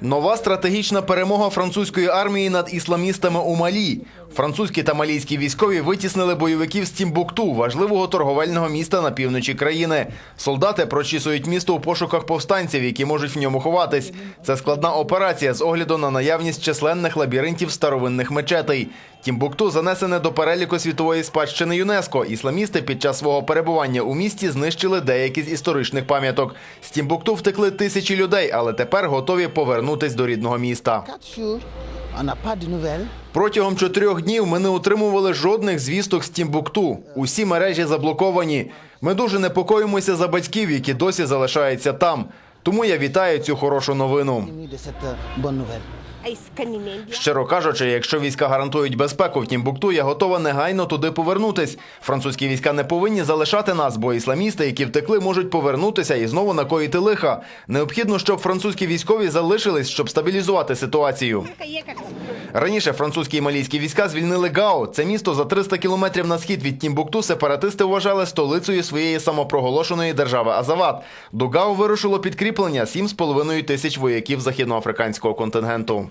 Нова стратегічна перемога французької армії над ісламістами у Малі. Французькі та малійські військові витіснили бойовиків з Тімбукту, важливого торговельного міста на півночі країни. Солдати прочісують місто у пошуках повстанців, які можуть в ньому ховатись. Це складна операція з огляду на наявність численних лабіринтів старовинних мечетей. Тімбукту занесене до переліку світової спадщини ЮНЕСКО. Ісламісти під час свого перебування у місті знищили деякі з історичних пам'яток. З Тімбукту втекли тисячі людей, але тепер готові повернутись до рідного міста. Протягом чотирьох днів ми не отримували жодних звісток з Тімбукту. Усі мережі заблоковані. Ми дуже непокоїмося за батьків, які досі залишаються там. Тому я вітаю цю хорошу новину. Щиро кажучи, якщо війська гарантують безпеку в Тімбукту, я готова негайно туди повернутись. Французькі війська не повинні залишати нас, бо ісламісти, які втекли, можуть повернутися і знову накоїти лиха. Необхідно, щоб французькі військові залишились, щоб стабілізувати ситуацію. Раніше французькі і малійські війська звільнили Гао. Це місто за 300 кілометрів на схід від Тімбукту. Сепаратисти вважали столицею своєї самопроголошеної держави Азават. До Гао вирушило підкріплення 7,5 тисяч вояків західноафриканського контингенту.